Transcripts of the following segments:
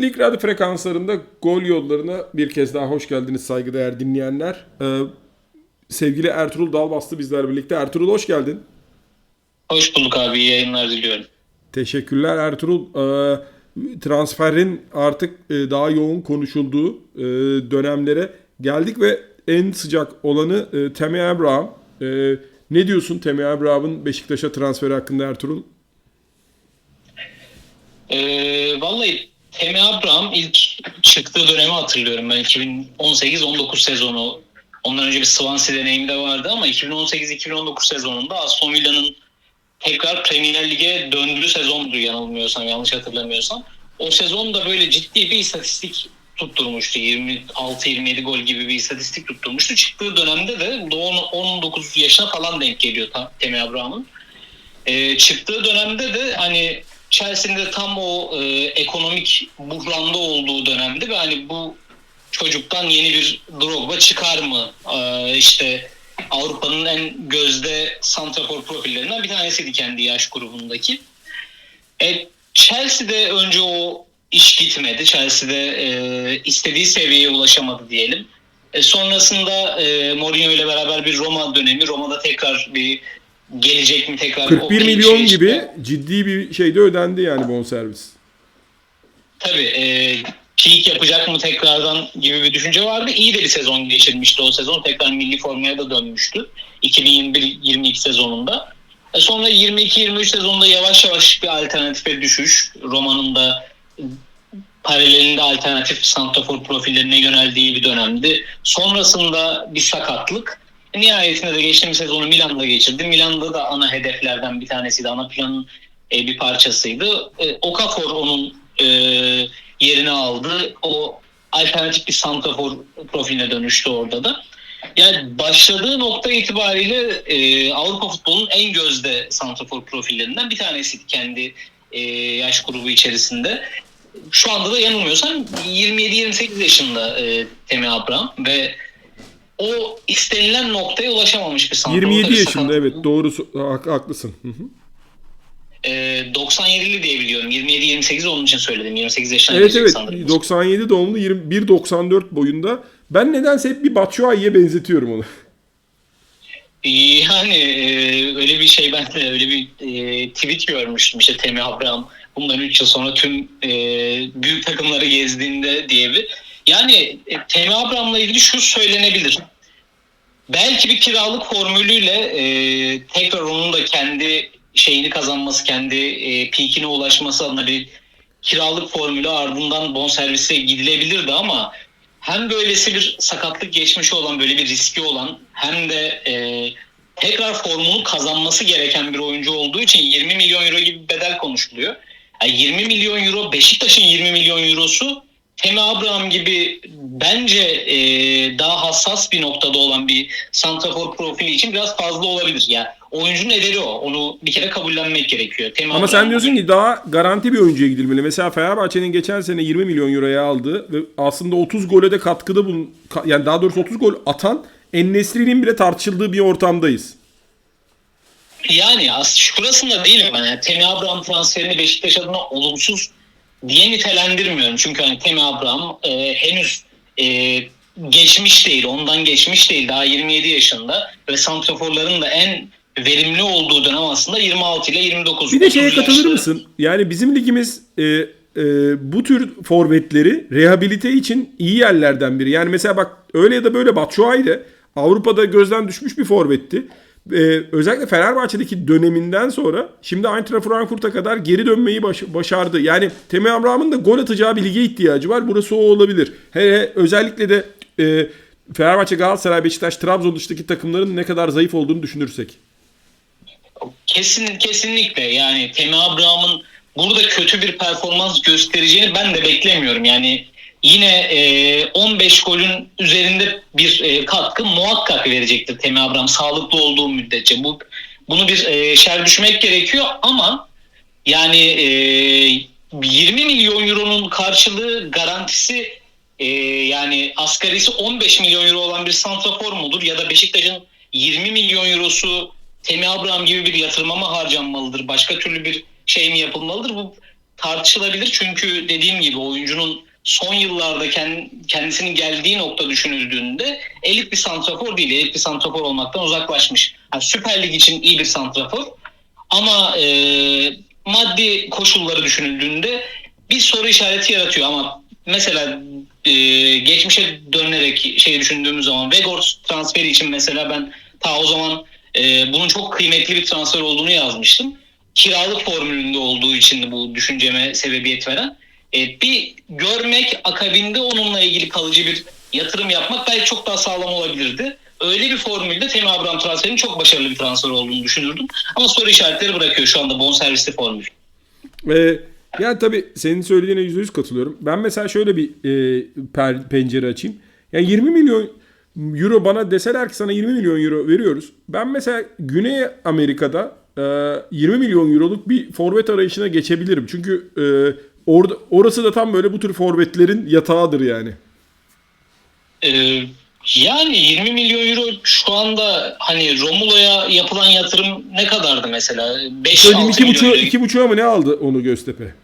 Lig Radyo frekanslarında gol yollarına bir kez daha hoş geldiniz saygıdeğer dinleyenler. Ee, sevgili Ertuğrul Dalbastı bizlerle birlikte. Ertuğrul hoş geldin. Hoş bulduk abi. İyi yayınlar diliyorum. Teşekkürler Ertuğrul. Ee, transferin artık e, daha yoğun konuşulduğu e, dönemlere geldik ve en sıcak olanı e, Temi Abraham. E, ne diyorsun Temi Abraham'ın Beşiktaş'a transferi hakkında Ertuğrul? Ee, vallahi Temi Abraham ilk çıktığı dönemi hatırlıyorum ben. 2018-19 sezonu. Ondan önce bir Swansea deneyimi de vardı ama 2018-2019 sezonunda Aston Villa'nın tekrar Premier Lig'e döndüğü sezondu yanılmıyorsam, yanlış hatırlamıyorsam. O sezon da böyle ciddi bir istatistik tutturmuştu. 26-27 gol gibi bir istatistik tutturmuştu. Çıktığı dönemde de doğum 19 yaşına falan denk geliyor Temi Abraham'ın. Ee, çıktığı dönemde de hani Chelsea'nin de tam o e, ekonomik buhranda olduğu dönemde ve hani bu çocuktan yeni bir Drogba çıkar mı? Ee, işte Avrupa'nın en gözde santrafor profillerinden bir tanesiydi kendi yaş grubundaki. E, Chelsea'de önce o iş gitmedi. Chelsea'de e, istediği seviyeye ulaşamadı diyelim. E, sonrasında e, Mourinho ile beraber bir Roma dönemi. Roma'da tekrar bir gelecek mi tekrar? 41 o milyon şey işte- gibi ciddi bir şeyde ödendi yani bonservis. Tabii e, peak yapacak mı tekrardan gibi bir düşünce vardı. İyi de bir sezon geçirmişti o sezon. Tekrar milli formaya da dönmüştü. 2021-22 sezonunda. E sonra 22-23 sezonunda yavaş yavaş bir alternatife düşüş. Roma'nın da paralelinde alternatif santrafor profillerine yöneldiği bir dönemdi. Sonrasında bir sakatlık. Nihayetinde de geçtiğimiz sezonu Milan'da geçirdi. Milan'da da ana hedeflerden bir tanesiydi. Ana planın e, bir parçasıydı. E, Okafor onun e, yerini aldı. O alternatif bir santrafor profiline dönüştü orada da. Yani başladığı nokta itibariyle Avrupa futbolunun en gözde santrafor profillerinden bir tanesiydi kendi yaş grubu içerisinde. Şu anda da yanılmıyorsam 27-28 yaşında Temi Abraham ve o istenilen noktaya ulaşamamış bir santrafor. 27 Tabii yaşında sakat- evet doğru haklısın. Hı hı. e, 97'li diye biliyorum. 27-28 onun için söyledim. 28 yaşına Evet evet sanırım. 97 doğumlu 1.94 boyunda. Ben nedense hep bir Batshuayi'ye benzetiyorum onu. Yani e, öyle bir şey ben de öyle bir e, tweet görmüştüm işte Temi Abraham bundan 3 yıl sonra tüm e, büyük takımları gezdiğinde diye bir. Yani e, Temi Abraham'la ilgili şu söylenebilir. Belki bir kiralık formülüyle e, tekrar onun da kendi şeyini kazanması, kendi e, peakine ulaşması adına bir kiralık formülü ardından bonservise gidilebilirdi ama hem böylesi bir sakatlık geçmişi olan böyle bir riski olan hem de e, tekrar formunu kazanması gereken bir oyuncu olduğu için 20 milyon euro gibi bedel konuşuluyor. Yani 20 milyon euro Beşiktaş'ın 20 milyon eurosu Temi Abraham gibi bence e, daha hassas bir noktada olan bir santrafor profili için biraz fazla olabilir. Yani oyuncunun ederi o. Onu bir kere kabullenmek gerekiyor. Temi Ama sen Abraham diyorsun bugün- ki daha garanti bir oyuncuya gidilmeli. Mesela Fenerbahçe'nin geçen sene 20 milyon euroya aldığı ve aslında 30 gole de katkıda bulun yani daha doğrusu 30 gol atan En-Nesyri'nin bile tartışıldığı bir ortamdayız. Yani aslında şurasında değilim ben. Yani Temi Abraham transferini Beşiktaş adına olumsuz diye nitelendirmiyorum. Çünkü hani Temi Abraham e, henüz e, geçmiş değil, ondan geçmiş değil. Daha 27 yaşında ve santraforların da en verimli olduğu dönem aslında 26 ile 29. Bir de şeye 30 katılır yaşlı- mısın? Yani bizim ligimiz e, e, bu tür forvetleri rehabilite için iyi yerlerden biri. Yani mesela bak öyle ya da böyle Batshuayi de Avrupa'da gözden düşmüş bir forvetti. E, özellikle Fenerbahçe'deki döneminden sonra şimdi Eintracht Frankfurt'a kadar geri dönmeyi baş- başardı. Yani Temi Abraham'ın da gol atacağı bir lige ihtiyacı var. Burası o olabilir. Hele özellikle de e, Fenerbahçe, Galatasaray, Beşiktaş, Trabzon dışındaki takımların ne kadar zayıf olduğunu düşünürsek. Kesin kesinlikle yani Temi Abraham'ın burada kötü bir performans göstereceğini ben de beklemiyorum. Yani yine e, 15 golün üzerinde bir e, katkı muhakkak verecektir Temi Abraham sağlıklı olduğu müddetçe. Bu bunu bir e, şer düşmek gerekiyor ama yani e, 20 milyon euronun karşılığı garantisi e, yani asgarisi 15 milyon euro olan bir santrafor mudur ya da Beşiktaş'ın 20 milyon eurosu Temi Abraham gibi bir yatırıma mı harcanmalıdır? Başka türlü bir şey mi yapılmalıdır? Bu tartışılabilir. Çünkü dediğim gibi oyuncunun son yıllarda kend- kendisinin geldiği nokta düşünüldüğünde elit bir santrafor değil. Elit bir santrafor olmaktan uzaklaşmış. Yani Süper Lig için iyi bir santrafor. Ama e, maddi koşulları düşünüldüğünde bir soru işareti yaratıyor ama mesela e, geçmişe dönerek şey düşündüğümüz zaman Vegors transferi için mesela ben ta o zaman e, bunun çok kıymetli bir transfer olduğunu yazmıştım. Kiralık formülünde olduğu için bu düşünceme sebebiyet veren. E, bir görmek akabinde onunla ilgili kalıcı bir yatırım yapmak belki çok daha sağlam olabilirdi. Öyle bir formülde Temi Abraham transferinin çok başarılı bir transfer olduğunu düşünürdüm. Ama soru işaretleri bırakıyor şu anda bonservisli formül. Ee, yani tabii senin söylediğine yüzde yüz katılıyorum. Ben mesela şöyle bir e, per- pencere açayım. Yani 20 milyon euro bana deseler ki sana 20 milyon euro veriyoruz. Ben mesela Güney Amerika'da e, 20 milyon euroluk bir forvet arayışına geçebilirim. Çünkü e, orada orası da tam böyle bu tür forvetlerin yatağıdır yani. Ee, yani 20 milyon euro şu anda hani Romulo'ya yapılan yatırım ne kadardı mesela? 5 Söyleyeyim 6 milyon iki buçuğa, euro. iki buçuğa mı ne aldı onu Göztepe?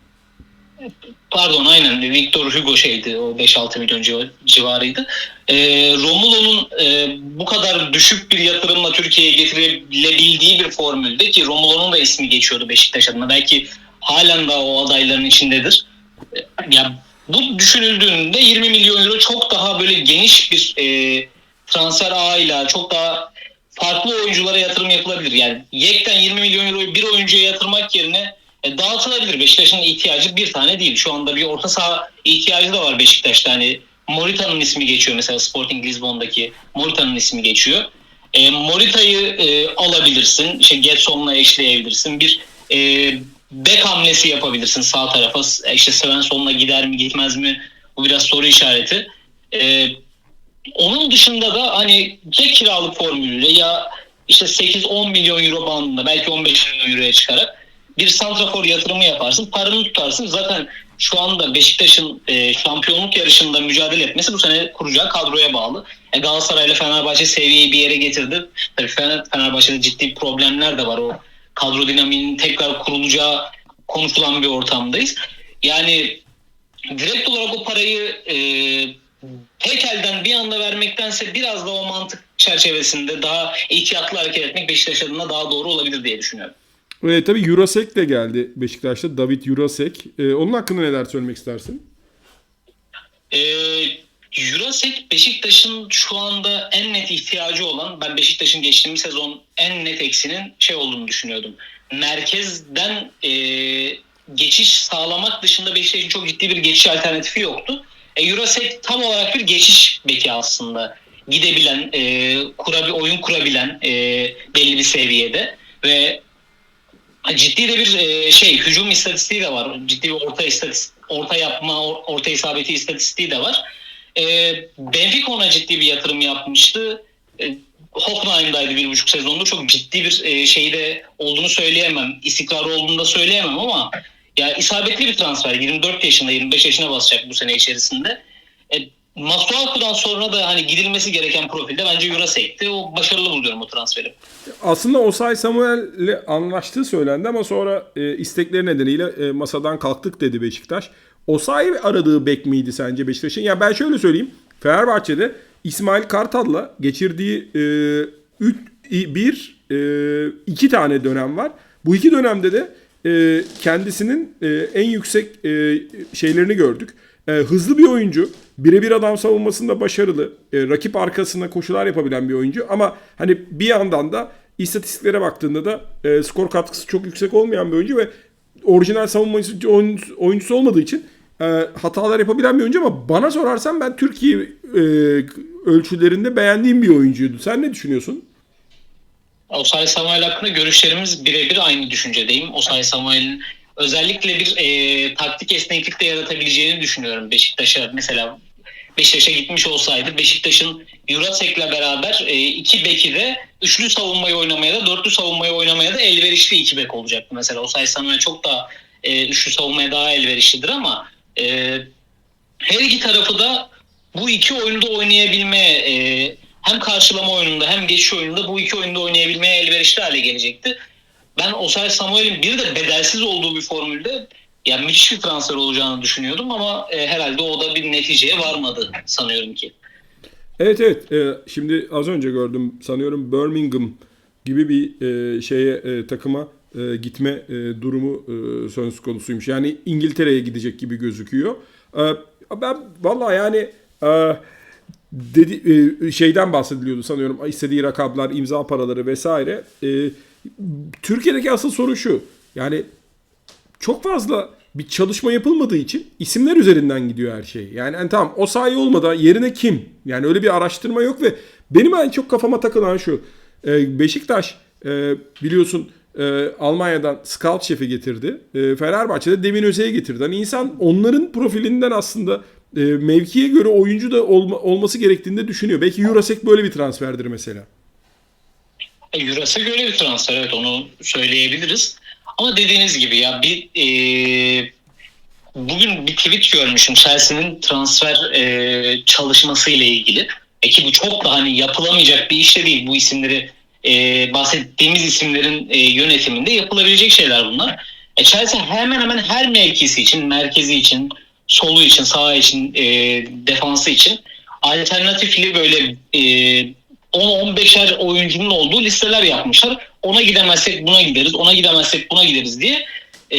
Pardon aynen Victor Hugo şeydi o 5-6 milyon civ- civarıydı. Ee, Romulo'nun e, bu kadar düşük bir yatırımla Türkiye'ye getirilebildiği bir formülde ki Romulo'nun da ismi geçiyordu Beşiktaş adına. Belki halen daha o adayların içindedir. Ya bu düşünüldüğünde 20 milyon euro çok daha böyle geniş bir e, transfer ağıyla çok daha farklı oyunculara yatırım yapılabilir. Yani yekten 20 milyon euroyu bir oyuncuya yatırmak yerine e, dağıtılabilir. Beşiktaş'ın ihtiyacı bir tane değil. Şu anda bir orta saha ihtiyacı da var Beşiktaş'ta. Hani Morita'nın ismi geçiyor mesela Sporting Lisbon'daki Morita'nın ismi geçiyor. E, Morita'yı e, alabilirsin. İşte Getson'la eşleyebilirsin. Bir e, bek hamlesi yapabilirsin sağ tarafa. İşte Svensson'la gider mi gitmez mi? Bu biraz soru işareti. E, onun dışında da hani ya kiralık formülüyle ya işte 8-10 milyon euro bandında belki 15 milyon euroya çıkarak bir santrafor yatırımı yaparsın. Paranı tutarsın. Zaten şu anda Beşiktaş'ın e, şampiyonluk yarışında mücadele etmesi bu sene kuracağı kadroya bağlı. E, Galatasaray ile Fenerbahçe seviyeyi bir yere getirdi. Tabii Fener, Fenerbahçe'de ciddi problemler de var. O kadro dinamiğinin tekrar kurulacağı konuşulan bir ortamdayız. Yani direkt olarak o parayı e, tek elden bir anda vermektense biraz da o mantık çerçevesinde daha ihtiyatlı hareket etmek Beşiktaş adına daha doğru olabilir diye düşünüyorum. E, tabii Jurasek de geldi Beşiktaş'ta. David Jurasek. E, onun hakkında neler söylemek istersin? Ee, Jurasek Beşiktaş'ın şu anda en net ihtiyacı olan ben Beşiktaş'ın geçtiğimiz sezon en net eksinin şey olduğunu düşünüyordum. Merkezden e, geçiş sağlamak dışında Beşiktaş'ın çok ciddi bir geçiş alternatifi yoktu. E, Jurasek tam olarak bir geçiş beki aslında. Gidebilen, e, kurabi, oyun kurabilen e, belli bir seviyede ve ciddi de bir e, şey hücum istatistiği de var. Ciddi bir orta istatis- orta yapma, or- orta isabeti istatistiği de var. E, Benfica ona ciddi bir yatırım yapmıştı. E, Hoffenheim'daydı bir buçuk sezonda. Çok ciddi bir e, şeyde olduğunu söyleyemem. İstikrarı olduğunu da söyleyemem ama ya isabetli bir transfer. 24 yaşında, 25 yaşına basacak bu sene içerisinde. E, Masuaku'dan sonra da hani gidilmesi gereken profilde bence Jurasek'ti. O başarılı buluyorum o transferi. Aslında Osay Samuel'le anlaştığı söylendi ama sonra e, istekleri nedeniyle e, masadan kalktık dedi Beşiktaş. Osay aradığı bek miydi sence Beşiktaş'ın? Ya ben şöyle söyleyeyim. Fenerbahçe'de İsmail Kartal'la geçirdiği e, üç, i- bir, e, iki tane dönem var. Bu iki dönemde de e, kendisinin e, en yüksek e, şeylerini gördük. E, hızlı bir oyuncu. Birebir adam savunmasında başarılı. E, rakip arkasına koşular yapabilen bir oyuncu. Ama hani bir yandan da istatistiklere baktığında da e, skor katkısı çok yüksek olmayan bir oyuncu ve orijinal savunma oyuncusu olmadığı için e, hatalar yapabilen bir oyuncu ama bana sorarsan ben Türkiye e, ölçülerinde beğendiğim bir oyuncuydu. Sen ne düşünüyorsun? Osay Samuel hakkında görüşlerimiz birebir aynı düşüncedeyim. Osay Samuel'in özellikle bir e, taktik esneklik de yaratabileceğini düşünüyorum Beşiktaş'a. Mesela Beşiktaş'a gitmiş olsaydı Beşiktaş'ın Jurasek'le beraber e, iki beki de üçlü savunmayı oynamaya da dörtlü savunmayı oynamaya da elverişli iki bek olacaktı. Mesela Osay Samuel çok daha e, üçlü savunmaya daha elverişlidir ama e, her iki tarafı da bu iki oyunda oynayabilme e, hem karşılama oyununda hem geçiş oyununda bu iki oyunda oynayabilmeye elverişli hale gelecekti. Ben Osay Samuel'in bir de bedelsiz olduğu bir formülde yani müthiş bir transfer olacağını düşünüyordum ama e, herhalde o da bir neticeye varmadı sanıyorum ki. Evet evet. Ee, şimdi az önce gördüm sanıyorum Birmingham gibi bir e, şeye e, takıma e, gitme e, durumu e, söz konusuymuş. Yani İngiltere'ye gidecek gibi gözüküyor. Ben vallahi yani dedi, şeyden bahsediliyordu sanıyorum. istediği rakamlar, imza paraları vesaire. Türkiye'deki asıl soru şu. Yani çok fazla bir çalışma yapılmadığı için isimler üzerinden gidiyor her şey. Yani, yani tamam o sahi olmadan yerine kim? Yani öyle bir araştırma yok ve benim en çok kafama takılan şu. Beşiktaş e, biliyorsun e, Almanya'dan scout şefi getirdi. E, Fenerbahçe'de Demin Özey'i getirdi. Hani insan onların profilinden aslında e, mevkiye göre oyuncu da olma, olması gerektiğini de düşünüyor. Belki Jurasek böyle bir transferdir mesela. E, Euros'a göre bir transfer evet onu söyleyebiliriz. Ama dediğiniz gibi ya bir e, bugün bir tweet görmüşüm Chelsea'nin transfer e, çalışması ile ilgili. E ki bu çok da hani yapılamayacak bir iş de değil bu isimleri e, bahsettiğimiz isimlerin e, yönetiminde yapılabilecek şeyler bunlar. E, Chelsea hemen hemen her mevkisi için, merkezi için, solu için, sağ için, e, defansı için alternatifli böyle e, 10-15'er oyuncunun olduğu listeler yapmışlar. Ona gidemezsek buna gideriz, ona gidemezsek buna gideriz diye e,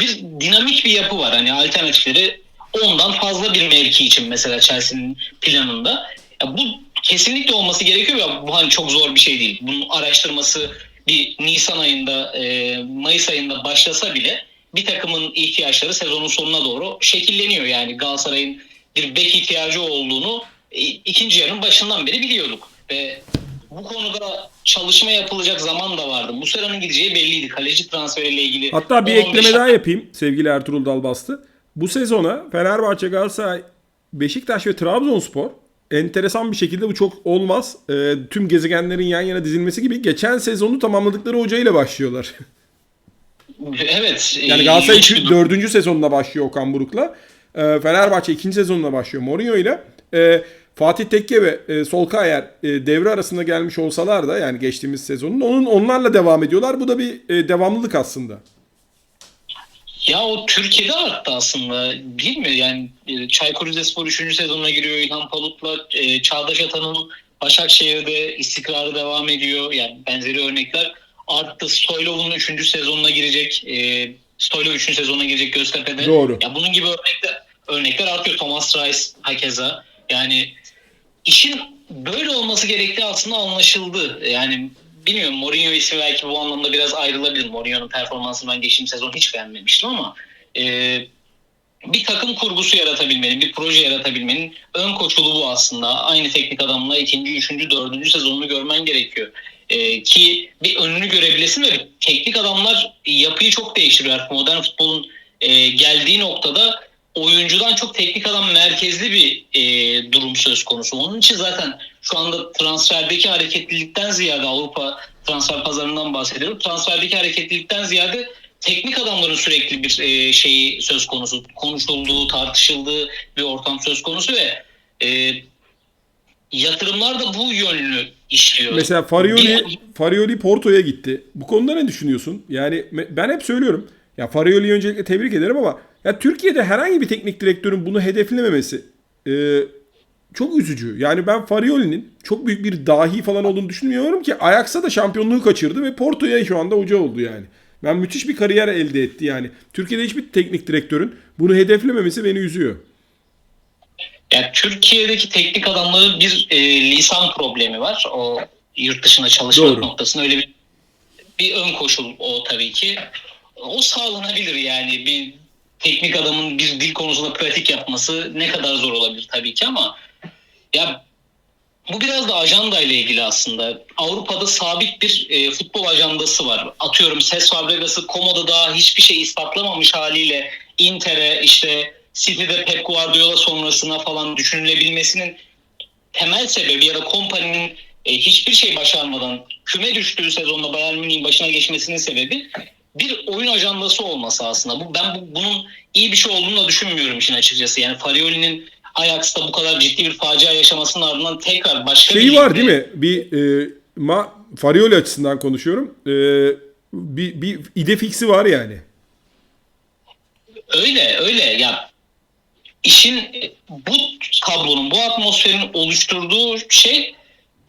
bir dinamik bir yapı var. Hani alternatifleri ondan fazla bir mevki için mesela Chelsea'nin planında. Ya bu kesinlikle olması gerekiyor ya bu hani çok zor bir şey değil. Bunun araştırması bir Nisan ayında, e, Mayıs ayında başlasa bile bir takımın ihtiyaçları sezonun sonuna doğru şekilleniyor. Yani Galatasaray'ın bir bek ihtiyacı olduğunu e, ikinci yarının başından beri biliyorduk. Ve bu konuda çalışma yapılacak zaman da vardı. Muslera'nın gideceği belliydi. Kaleci transferiyle ilgili. Hatta bir 10-15 ekleme daha yapayım sevgili Ertuğrul Dalbastı. Bu sezona Fenerbahçe, Galatasaray, Beşiktaş ve Trabzonspor enteresan bir şekilde bu çok olmaz. e, tüm gezegenlerin yan yana dizilmesi gibi geçen sezonu tamamladıkları hocayla başlıyorlar. Evet. Yani Galatasaray ilginç bir üçü- durum. dördüncü sezonuna başlıyor Okan Buruk'la. E, Fenerbahçe ikinci sezonuna başlıyor Mourinho ile. E, Fatih Tekke ve e, Solskjaer e, devre arasında gelmiş olsalar da yani geçtiğimiz sezonun onun onlarla devam ediyorlar. Bu da bir e, devamlılık aslında. Ya o Türkiye'de arttı aslında değil mi? Yani e, Çaykur Rizespor 3. sezonuna giriyor. İlhan Palut'la e, Çağdaş Atan'ın Başakşehir'de istikrarı devam ediyor. Yani benzeri örnekler arttı. Stoylov'un 3. sezonuna girecek. E, Stoylov 3. sezonuna girecek Göztepe'de. Doğru. Ya bunun gibi örnekler, örnekler artıyor. Thomas Rice hakeza. Yani işin böyle olması gerektiği aslında anlaşıldı. Yani bilmiyorum Mourinho ismi belki bu anlamda biraz ayrılabilir. Mourinho'nun performansını ben geçtiğim sezon hiç beğenmemiştim ama e, bir takım kurgusu yaratabilmenin, bir proje yaratabilmenin ön koşulu bu aslında. Aynı teknik adamla ikinci, üçüncü, dördüncü sezonunu görmen gerekiyor. E, ki bir önünü görebilesin ve teknik adamlar yapıyı çok değiştiriyor. Modern futbolun e, geldiği noktada oyuncudan çok teknik adam merkezli bir e, durum söz konusu. Onun için zaten şu anda transferdeki hareketlilikten ziyade Avrupa transfer pazarından bahsediyorum. Transferdeki hareketlilikten ziyade teknik adamların sürekli bir e, şeyi söz konusu. Konuşulduğu, tartışıldığı bir ortam söz konusu ve e, yatırımlar da bu yönlü işliyor. Mesela Farioli, Bir- Farioli Porto'ya gitti. Bu konuda ne düşünüyorsun? Yani ben hep söylüyorum. Ya Farioli'yi öncelikle tebrik ederim ama ya Türkiye'de herhangi bir teknik direktörün bunu hedeflememesi e, çok üzücü. Yani ben Farioli'nin çok büyük bir dahi falan olduğunu düşünmüyorum ki Ajax'a da şampiyonluğu kaçırdı ve Porto'ya şu anda hoca oldu yani. Ben müthiş bir kariyer elde etti yani. Türkiye'de hiçbir teknik direktörün bunu hedeflememesi beni üzüyor. Yani Türkiye'deki teknik adamların bir e, lisan problemi var. O yurt dışında çalışmak Doğru. noktasında öyle bir bir ön koşul o tabii ki. O sağlanabilir yani bir teknik adamın bir dil konusunda pratik yapması ne kadar zor olabilir tabii ki ama ya bu biraz da ajanda ile ilgili aslında. Avrupa'da sabit bir e, futbol ajandası var. Atıyorum Ses Fabregas'ı Komodo daha hiçbir şey ispatlamamış haliyle Inter'e işte City'de Pep Guardiola sonrasına falan düşünülebilmesinin temel sebebi ya da kompaninin e, hiçbir şey başarmadan küme düştüğü sezonda Bayern Münih'in başına geçmesinin sebebi bir oyun ajandası olması aslında. Bu ben bu, bunun iyi bir şey olduğunu da düşünmüyorum işin açıkçası. Yani Farioli'nin Ajax'ta bu kadar ciddi bir facia yaşamasının ardından tekrar başka Şeyi bir var değil mi? Bir e, ma Farioli açısından konuşuyorum. E, bir, bir ide fiksi var yani. Öyle öyle ya işin e, bu tablonun bu atmosferin oluşturduğu şey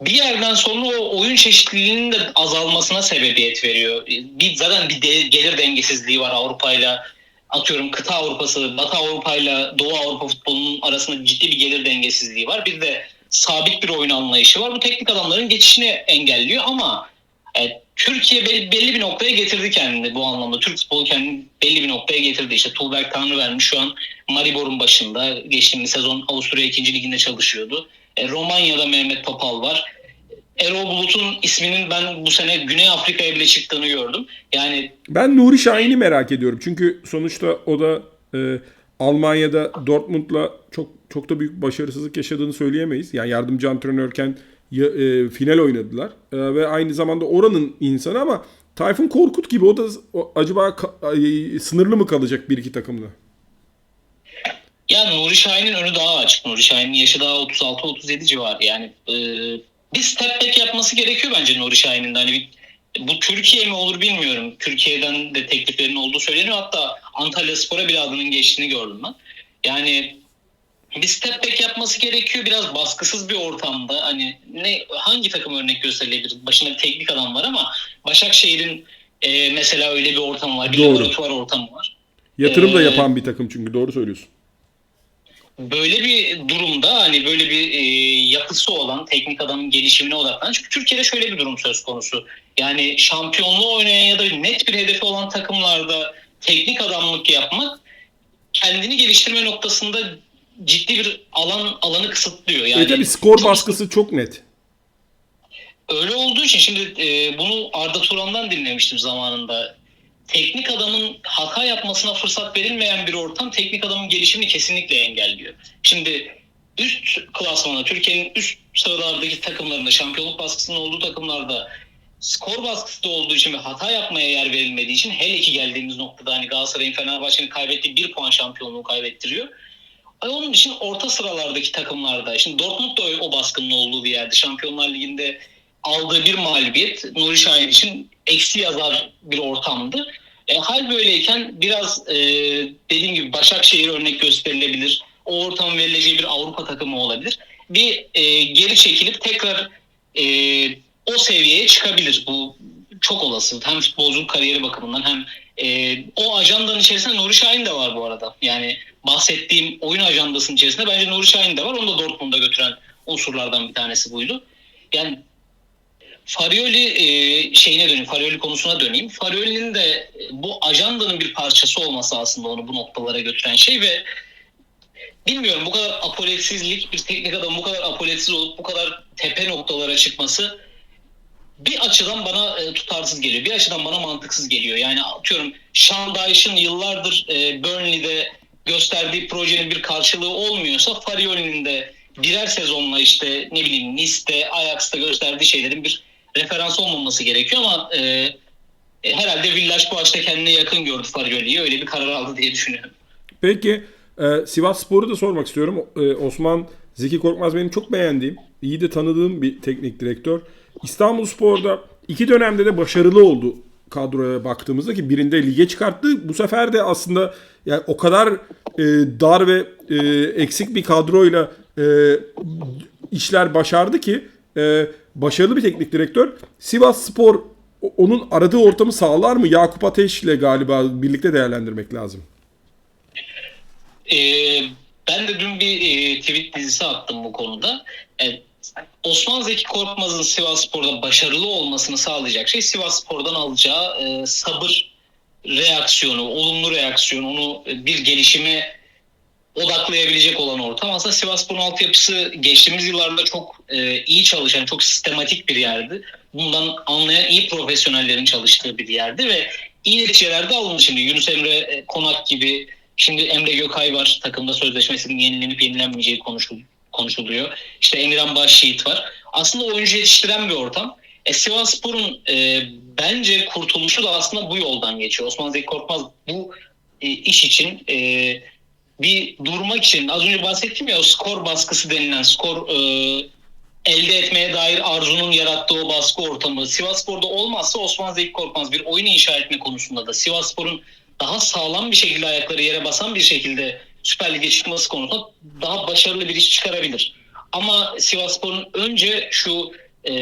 bir yerden sonra o oyun çeşitliliğinin de azalmasına sebebiyet veriyor. Bir zaten bir de, gelir dengesizliği var Avrupa'yla atıyorum kıta Avrupa'sı, Batı Avrupa'yla Doğu Avrupa futbolunun arasında ciddi bir gelir dengesizliği var. Bir de sabit bir oyun anlayışı var. Bu teknik adamların geçişini engelliyor ama e, Türkiye belli, belli bir noktaya getirdi kendini bu anlamda. Türk futbolu kendini belli bir noktaya getirdi. İşte Tuğberk Tanrıvermiş şu an Maribor'un başında. Geçtiğimiz sezon Avusturya 2. Liginde çalışıyordu. E, Romanya'da Mehmet Topal var. Erol Bulut'un isminin ben bu sene Güney Afrika'ya bile çıktığını gördüm. Yani Ben Nuri Şahin'i merak ediyorum. Çünkü sonuçta o da e, Almanya'da Dortmund'la çok çok da büyük başarısızlık yaşadığını söyleyemeyiz. Yani yardımcı antrenörken ya- e, final oynadılar. E, ve aynı zamanda oranın insanı ama Tayfun Korkut gibi o da o, acaba ka- e, sınırlı mı kalacak bir iki takımda? Ya Nuri Şahin'in önü daha açık. Nuri Şahin'in yaşı daha 36-37 civarı. Yani e, bir step back yapması gerekiyor bence Nuri Şahin'in de. Hani bir, bu Türkiye mi olur bilmiyorum. Türkiye'den de tekliflerin olduğu söyleniyor. Hatta Antalya Spor'a bile adının geçtiğini gördüm ben. Yani bir step back yapması gerekiyor. Biraz baskısız bir ortamda. Hani ne hangi takım örnek gösterilebilir? Başında bir teknik adam var ama Başakşehir'in e, mesela öyle bir ortamı var. Bir Doğru. laboratuvar ortamı var. Yatırım da Ee, yapan bir takım çünkü doğru söylüyorsun. Böyle bir durumda hani böyle bir e, yapısı olan teknik adamın gelişimine odaklanan çünkü Türkiye'de şöyle bir durum söz konusu. Yani şampiyonluğu oynayan ya da net bir hedefi olan takımlarda teknik adamlık yapmak kendini geliştirme noktasında ciddi bir alan alanı kısıtlıyor. Yani e tabii skor baskısı çok net. Öyle olduğu için şimdi e, bunu Arda Turan'dan dinlemiştim zamanında. Teknik adamın hata yapmasına fırsat verilmeyen bir ortam teknik adamın gelişimini kesinlikle engelliyor. Şimdi üst klasmana, Türkiye'nin üst sıralardaki takımlarında, şampiyonluk baskısının olduğu takımlarda skor baskısı da olduğu için ve hata yapmaya yer verilmediği için hele ki geldiğimiz noktada hani Galatasaray'ın Fenerbahçe'nin kaybettiği bir puan şampiyonluğu kaybettiriyor. Ay Onun için orta sıralardaki takımlarda, şimdi Dortmund da o baskının olduğu bir yerde. Şampiyonlar Ligi'nde aldığı bir mağlubiyet Nuri Şahin için eksi yazar bir ortamdı. E, hal böyleyken biraz e, dediğim gibi Başakşehir örnek gösterilebilir. O ortam verileceği bir Avrupa takımı olabilir. Bir e, geri çekilip tekrar e, o seviyeye çıkabilir. Bu çok olası. Hem futbolculuk kariyeri bakımından hem e, o ajandanın içerisinde Nuri Şahin de var bu arada. Yani bahsettiğim oyun ajandasının içerisinde bence Nuri Şahin de var. Onu da Dortmund'a götüren unsurlardan bir tanesi buydu. Yani Farioli e, şeyine döneyim, Farioli konusuna döneyim. Farioli'nin de e, bu ajandanın bir parçası olması aslında onu bu noktalara götüren şey ve bilmiyorum bu kadar apoletsizlik, bir teknik adam bu kadar apoletsiz olup bu kadar tepe noktalara çıkması bir açıdan bana e, tutarsız geliyor. Bir açıdan bana mantıksız geliyor. Yani atıyorum Sean yıllardır e, Burnley'de gösterdiği projenin bir karşılığı olmuyorsa Farioli'nin de birer sezonla işte ne bileyim Nice'de, Ajax'ta gösterdiği şeylerin bir referans olmaması gerekiyor ama e, e, herhalde Village bu açıda kendine yakın gördü Farioli'yi. Öyle bir karar aldı diye düşünüyorum. Peki e, Sivas Spor'u da sormak istiyorum. E, Osman Zeki Korkmaz benim çok beğendiğim, iyi de tanıdığım bir teknik direktör. İstanbul Spor'da iki dönemde de başarılı oldu kadroya baktığımızda ki birinde lige çıkarttı. Bu sefer de aslında yani o kadar e, dar ve e, eksik bir kadroyla e, işler başardı ki e, başarılı bir teknik direktör. Sivas Spor onun aradığı ortamı sağlar mı? Yakup Ateş'le galiba birlikte değerlendirmek lazım. Ee, ben de dün bir e, tweet dizisi attım bu konuda. E, Osman Zeki Korkmaz'ın Sivas Spor'da başarılı olmasını sağlayacak şey Sivas Spor'dan alacağı e, sabır reaksiyonu, olumlu reaksiyon, onu bir gelişime odaklayabilecek olan ortam. Aslında Sivasspor'un altyapısı geçtiğimiz yıllarda çok e, iyi çalışan, çok sistematik bir yerdi. Bundan anlayan iyi profesyonellerin çalıştığı bir yerdi ve iyi neticeler de alındı şimdi. Yunus Emre e, Konak gibi, şimdi Emre Gökay var. Takımda sözleşmesinin yenilenip yenilenmeyeceği konuşul- konuşuluyor. İşte Emirhan Başyiğit var. Aslında oyuncu yetiştiren bir ortam. E, Sivasspor'un e, bence kurtuluşu da aslında bu yoldan geçiyor. Osman Zeki Korkmaz bu e, iş için e, bir durmak için az önce bahsettim ya o skor baskısı denilen skor e, elde etmeye dair arzunun yarattığı o baskı ortamı Sivasspor'da olmazsa Osman Zeki Korkmaz bir oyun inşa etme konusunda da Sivasspor'un daha sağlam bir şekilde ayakları yere basan bir şekilde Süper Lig'e çıkması konusunda daha başarılı bir iş çıkarabilir. Ama Sivasspor'un önce şu e,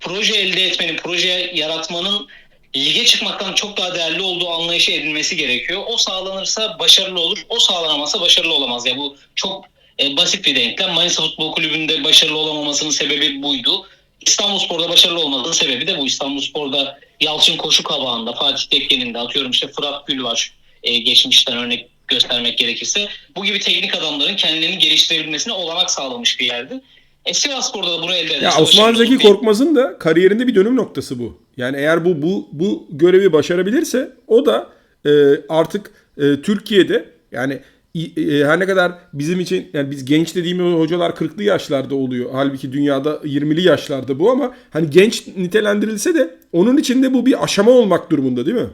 proje elde etmenin, proje yaratmanın lige çıkmaktan çok daha değerli olduğu anlayışı edinmesi gerekiyor. O sağlanırsa başarılı olur, o sağlanamazsa başarılı olamaz. Ya bu çok e, basit bir denklem. Manisa Futbol Kulübü'nde başarılı olamamasının sebebi buydu. İstanbulspor'da başarılı olmasının sebebi de bu. İstanbulspor'da Yalçın Koşu Kabağı'nda, Fatih Tekke'nin de atıyorum işte Fırat Gül var e, geçmişten örnek göstermek gerekirse. Bu gibi teknik adamların kendilerini geliştirebilmesine olanak sağlamış bir yerdi. E, Sivasspor'da da bunu elde Ya Osman Zeki. Korkmaz'ın da kariyerinde bir dönüm noktası bu. Yani eğer bu bu bu görevi başarabilirse o da e, artık e, Türkiye'de yani e, her ne kadar bizim için yani biz genç dediğimiz hocalar 40'lı yaşlarda oluyor. Halbuki dünyada 20'li yaşlarda bu ama hani genç nitelendirilse de onun içinde bu bir aşama olmak durumunda değil mi?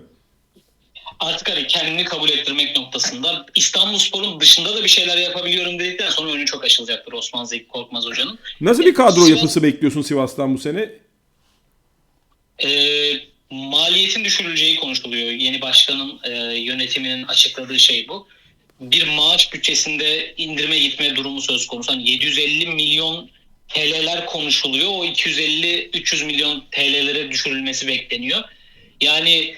Artık hani kendini kabul ettirmek noktasında İstanbulspor'un dışında da bir şeyler yapabiliyorum dedikten sonra önü çok açılacaktır Osman Zeki Korkmaz hocanın. Nasıl bir kadro Sivas- yapısı bekliyorsun Sivas'tan bu sene? E, maliyetin düşürüleceği konuşuluyor. Yeni başkanın e, yönetiminin açıkladığı şey bu. Bir maaş bütçesinde indirme gitme durumu söz konusu. Hani 750 milyon TL'ler konuşuluyor. O 250-300 milyon TL'lere düşürülmesi bekleniyor. Yani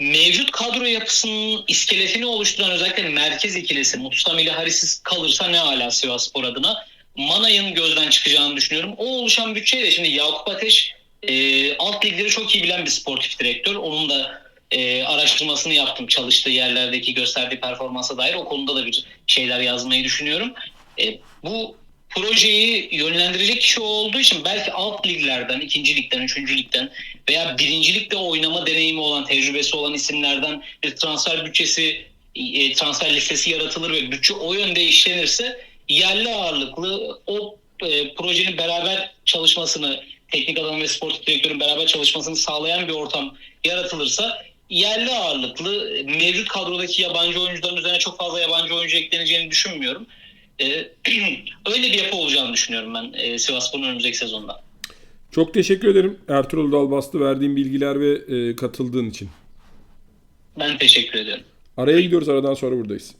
mevcut kadro yapısının iskeletini oluşturan özellikle merkez ikilisi Mutsam ile Haris'iz kalırsa ne ala Sivasspor adına. Manay'ın gözden çıkacağını düşünüyorum. O oluşan bütçeyle şimdi Yakup Ateş e, alt ligleri çok iyi bilen bir sportif direktör. Onun da e, araştırmasını yaptım çalıştığı yerlerdeki gösterdiği performansa dair. O konuda da bir şeyler yazmayı düşünüyorum. E, bu projeyi yönlendirecek kişi olduğu için belki alt liglerden, ikinci ligden, üçüncü ligden veya birinci ligde oynama deneyimi olan, tecrübesi olan isimlerden bir transfer bütçesi, e, transfer listesi yaratılır ve bütçe o yönde işlenirse yerli ağırlıklı o e, projenin beraber çalışmasını, teknik adam ve sportif direktörün beraber çalışmasını sağlayan bir ortam yaratılırsa yerli ağırlıklı mevcut kadrodaki yabancı oyuncuların üzerine çok fazla yabancı oyuncu ekleneceğini düşünmüyorum. E, öyle bir yapı olacağını düşünüyorum ben e, Sivasspor'un önümüzdeki sezonda. Çok teşekkür ederim Ertuğrul Dalbastı verdiğin bilgiler ve e, katıldığın için. Ben teşekkür ediyorum. Araya gidiyoruz aradan sonra buradayız.